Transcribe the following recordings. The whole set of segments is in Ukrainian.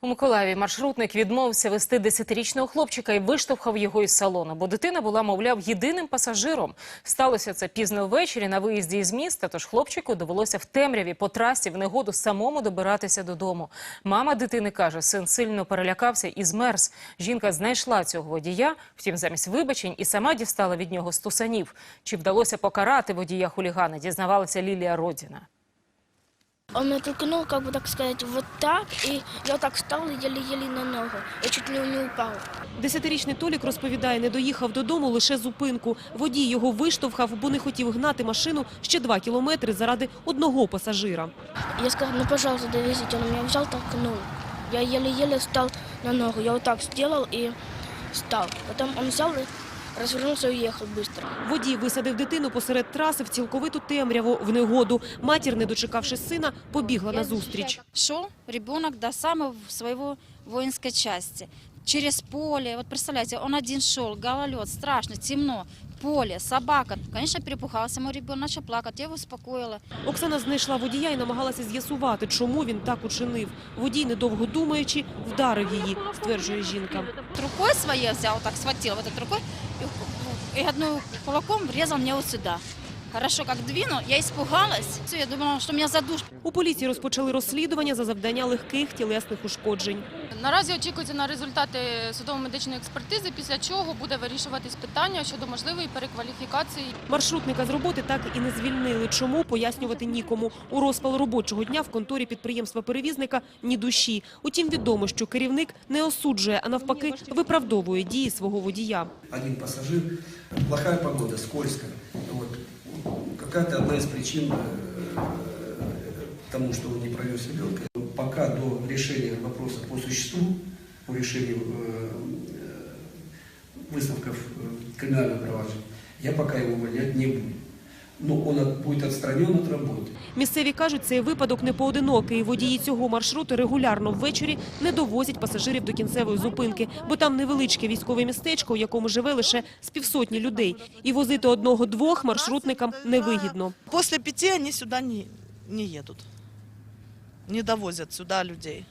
У Миколаєві маршрутник відмовився вести 10-річного хлопчика і виштовхав його із салону, бо дитина була, мовляв, єдиним пасажиром. Сталося це пізно ввечері на виїзді із міста, тож хлопчику довелося в темряві по трасі в негоду самому добиратися додому. Мама дитини каже, син сильно перелякався і змерз. Жінка знайшла цього водія, втім замість вибачень і сама дістала від нього стусанів. Чи вдалося покарати водія хулігана, дізнавалася Лілія Родіна. Он меня толкнул, как бы так сказать, вот так, и я так встал и еле-еле на ногу. Я чуть не, не упал. Десятирічний Толік розповідає, не доїхав додому лише зупинку. Водій його виштовхав, бо не хотів гнати машину ще два кілометри заради одного пасажира. Я сказал, ну, пожалуйста, довезите. Он меня взял, толкнул. Я еле-еле встал на ногу. Я вот так сделал и встал. Потом он взял и развернулся и уехал быстро. Водій висадив дитину посеред траси в цілковиту темряву в негоду. Матір, не дочекавши сина, побігла на зустріч. Шел ребенок до самого своего воинской части. Через поле, вот представляете, он один шел, гололед, страшно, темно, поле, собака. Конечно, перепугался мой ребенок, начал плакать, я его успокоила. Оксана знайшла водія і намагалася з'ясувати, чому він так учинив. Водій, недовго думаючи, вдарив її, стверджує жінка. Рукой своей взял, вот так схватил вот рукой и, одну кулаком врезал мне вот сюда. Хорошо, как двинул, я испугалась. Я думала, что меня задушит. У поліції розпочали розслідування за завдання легких тілесних ушкоджень. Наразі очікується на результати судово-медичної експертизи, після чого буде вирішуватись питання щодо можливої перекваліфікації. Маршрутника з роботи так і не звільнили. Чому пояснювати нікому. У розпал робочого дня в конторі підприємства-перевізника ні душі. Утім, відомо, що керівник не осуджує, а навпаки виправдовує дії свого водія. один пассажир, плохая погода, скользко Вот. Какая-то одна из причин э, тому, что он не провез ребенка. Пока до решения вопроса по существу, по решению э, э, выставков э, криминального проваджения, я пока его увольнять не буду. Но он будет отстранен от работы. Місцеві кажуть, цей випадок не поодинокий. Водії цього маршруту регулярно ввечері не довозять пасажирів до кінцевої зупинки, бо там невеличке військове містечко, у якому живе лише з півсотні людей. І возити одного-двох маршрутникам невигідно. После пяти они сюда не, не едут. Не довозят сюда людей.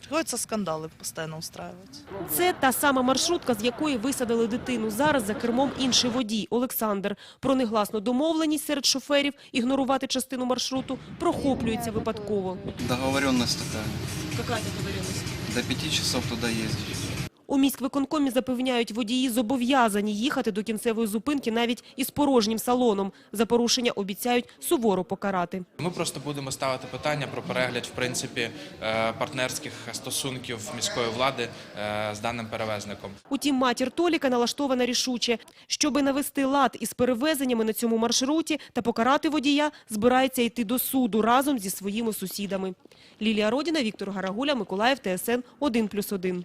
Приходится скандали постійно устраювати. Це та сама маршрутка, з якої висадили дитину. Зараз за кермом інший водій Олександр. Про негласну домовленість серед шоферів ігнорувати частину маршруту прохоплюється випадково. Договоренность така. Какая договоренность? До пяти часов туди ездить. У міськвиконкомі запевняють, водії зобов'язані їхати до кінцевої зупинки навіть із порожнім салоном. За порушення обіцяють суворо покарати. Ми просто будемо ставити питання про перегляд в принципі е, партнерських стосунків міської влади е, з даним перевезником. Утім, матір Толіка налаштована рішуче. Щоби навести лад із перевезеннями на цьому маршруті та покарати водія, збирається йти до суду разом зі своїми сусідами. Лілія Родіна, Віктор Гарагуля, Миколаїв, ТСН 1+,1.